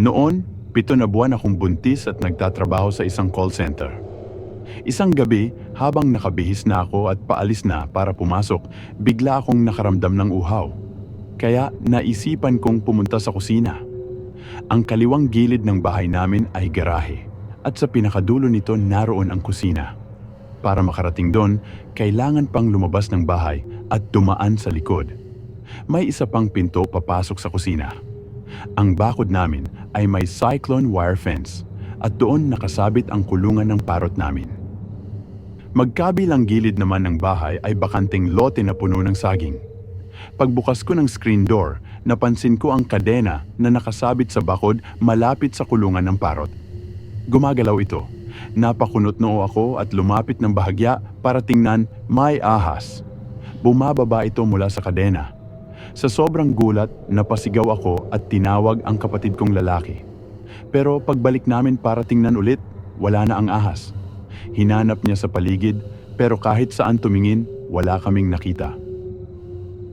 Noon, pito na buwan akong buntis at nagtatrabaho sa isang call center. Isang gabi, habang nakabihis na ako at paalis na para pumasok, bigla akong nakaramdam ng uhaw. Kaya naisipan kong pumunta sa kusina. Ang kaliwang gilid ng bahay namin ay garahe at sa pinakadulo nito naroon ang kusina. Para makarating doon, kailangan pang lumabas ng bahay at dumaan sa likod. May isa pang pinto papasok sa kusina. Ang bakod namin ay may cyclone wire fence at doon nakasabit ang kulungan ng parot namin. Magkabilang gilid naman ng bahay ay bakanting lote na puno ng saging. Pagbukas ko ng screen door, napansin ko ang kadena na nakasabit sa bakod malapit sa kulungan ng parot. Gumagalaw ito. Napakunot noo ako at lumapit ng bahagya para tingnan may ahas. Bumababa ito mula sa kadena. Sa sobrang gulat, napasigaw ako at tinawag ang kapatid kong lalaki. Pero pagbalik namin para tingnan ulit, wala na ang ahas. Hinanap niya sa paligid, pero kahit saan tumingin, wala kaming nakita.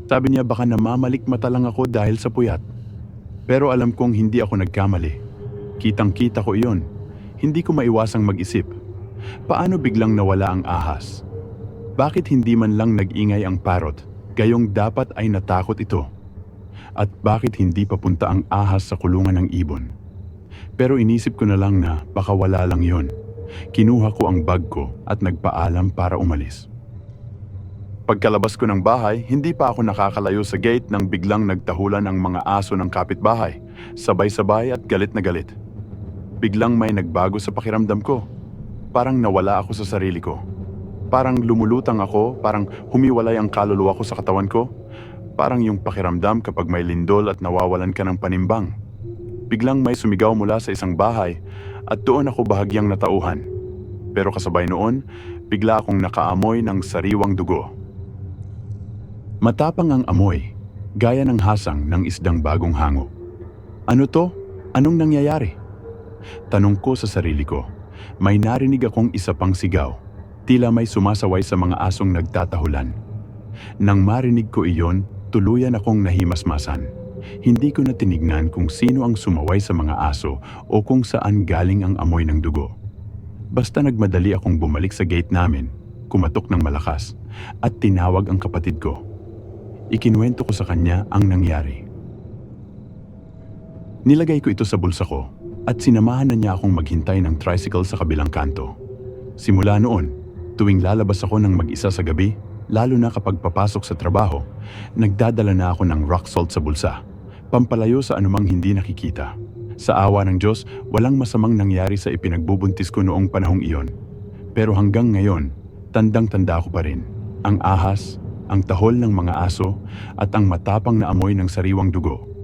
Sabi niya baka namamalik mata lang ako dahil sa puyat. Pero alam kong hindi ako nagkamali. Kitang-kita ko iyon. Hindi ko maiwasang mag-isip. Paano biglang nawala ang ahas? Bakit hindi man lang nag-ingay ang parot, gayong dapat ay natakot ito? At bakit hindi papunta ang ahas sa kulungan ng ibon? Pero inisip ko na lang na baka wala lang yon. Kinuha ko ang bag ko at nagpaalam para umalis. Pagkalabas ko ng bahay, hindi pa ako nakakalayo sa gate nang biglang nagtahulan ang mga aso ng kapitbahay, sabay-sabay at galit na galit. Biglang may nagbago sa pakiramdam ko. Parang nawala ako sa sarili ko. Parang lumulutang ako, parang humiwalay ang kaluluwa ko sa katawan ko. Parang yung pakiramdam kapag may lindol at nawawalan ka ng panimbang. Biglang may sumigaw mula sa isang bahay at doon ako bahagyang natauhan. Pero kasabay noon, bigla akong nakaamoy ng sariwang dugo. Matapang ang amoy, gaya ng hasang ng isdang bagong hango. Ano to? Anong nangyayari? Tanong ko sa sarili ko. May narinig akong isa pang sigaw. Tila may sumasaway sa mga asong nagtatahulan. Nang marinig ko iyon, tuluyan akong nahimasmasan. Hindi ko na tinignan kung sino ang sumaway sa mga aso o kung saan galing ang amoy ng dugo. Basta nagmadali akong bumalik sa gate namin, kumatok ng malakas, at tinawag ang kapatid ko. Ikinuwento ko sa kanya ang nangyari. Nilagay ko ito sa bulsa ko at sinamahan na niya akong maghintay ng tricycle sa kabilang kanto. Simula noon, tuwing lalabas ako ng mag-isa sa gabi, lalo na kapag papasok sa trabaho, nagdadala na ako ng rock salt sa bulsa, pampalayo sa anumang hindi nakikita. Sa awa ng Diyos, walang masamang nangyari sa ipinagbubuntis ko noong panahong iyon. Pero hanggang ngayon, tandang-tanda ko pa rin. Ang ahas, ang tahol ng mga aso, at ang matapang na amoy ng sariwang dugo.